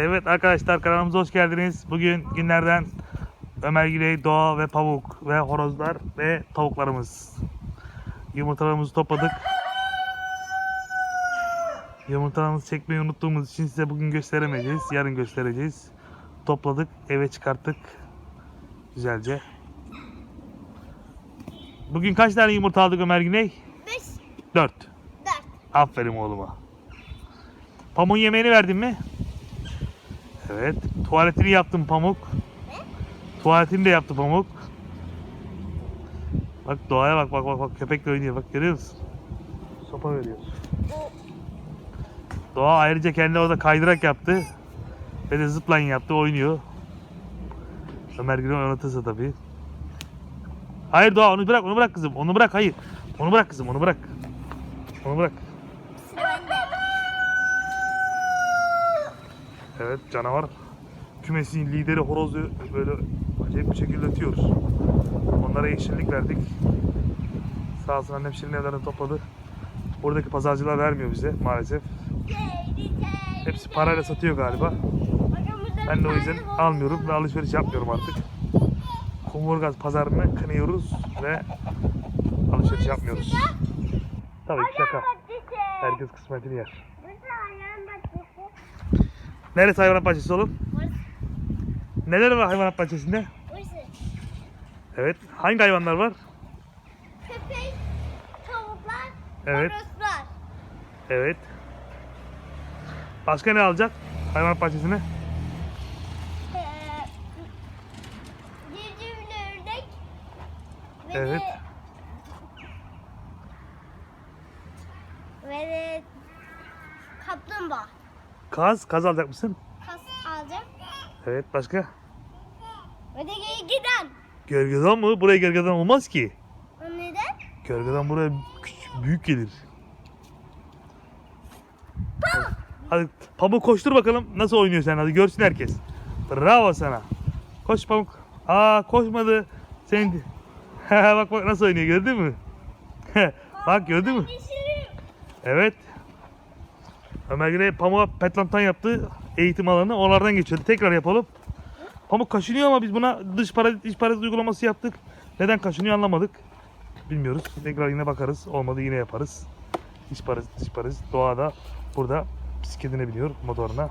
Evet arkadaşlar kanalımıza hoş geldiniz. Bugün günlerden Ömer Güney, Doğa ve Pamuk ve horozlar ve tavuklarımız. Yumurtalarımızı topladık. Yumurtalarımızı çekmeyi unuttuğumuz için size bugün gösteremeyeceğiz. Yarın göstereceğiz. Topladık, eve çıkarttık. Güzelce. Bugün kaç tane yumurta aldık Ömer Güney? 5, 4. 4. Aferin oğluma. Pamuk'un yemeğini verdin mi? Evet. Tuvaletini yaptım Pamuk. Tuvaletini de yaptı Pamuk. Bak doğaya bak bak bak bak köpekle oynuyor bak görüyor musun? Sopa veriyor. Doğa ayrıca kendi orada kaydırak yaptı. Ve de zipline yaptı oynuyor. Ömer Güney oynatırsa tabii. Hayır Doğa onu bırak onu bırak kızım onu bırak hayır. Onu bırak kızım onu bırak. Onu bırak. Evet canavar kümesinin lideri horozu böyle acayip bir şekilde ötüyor. Onlara yeşillik verdik. Sağ olsun annem şirin evlerini topladı. Buradaki pazarcılar vermiyor bize maalesef. Hepsi parayla satıyor galiba. Ben de o yüzden almıyorum ve alışveriş yapmıyorum artık. Kumburgaz pazarını kınıyoruz ve alışveriş yapmıyoruz. Tabii ki şaka. Herkes kısmetini yer. Neresi hayvanat bahçesi oğlum? Neler var hayvanat bahçesinde? Evet. Hangi hayvanlar var? Köpek, tavuklar, Evet. horozlar. Evet. Başka ne alacak hayvanat bahçesine? Ee, civcivli ördek. Ve Evet. De, ve de kaplumbağa. Kaz. Kaz alacak mısın? Kas alacağım. Evet. Başka? De giden. Gölgeden mı? Buraya gölgeden olmaz ki. O neden? Gölgeden buraya küçük, büyük gelir. Hadi Pamuk koştur bakalım. Nasıl oynuyor sen? Hadi görsün herkes. Bravo sana. Koş Pamuk. Aa koşmadı. Sen bak bak nasıl oynuyor gördün mü? bak gördün mü? Evet. Ömer Güney Pamuk'a petlantan yaptı. Eğitim alanı. Onlardan geçiyordu. Tekrar yapalım. Pamuk kaşınıyor ama biz buna dış parazit, iç parazit uygulaması yaptık. Neden kaşınıyor anlamadık. Bilmiyoruz. Tekrar yine bakarız. Olmadı yine yaparız. İç parazit, dış parazit. Doğada burada bisikletine biniyor motoruna.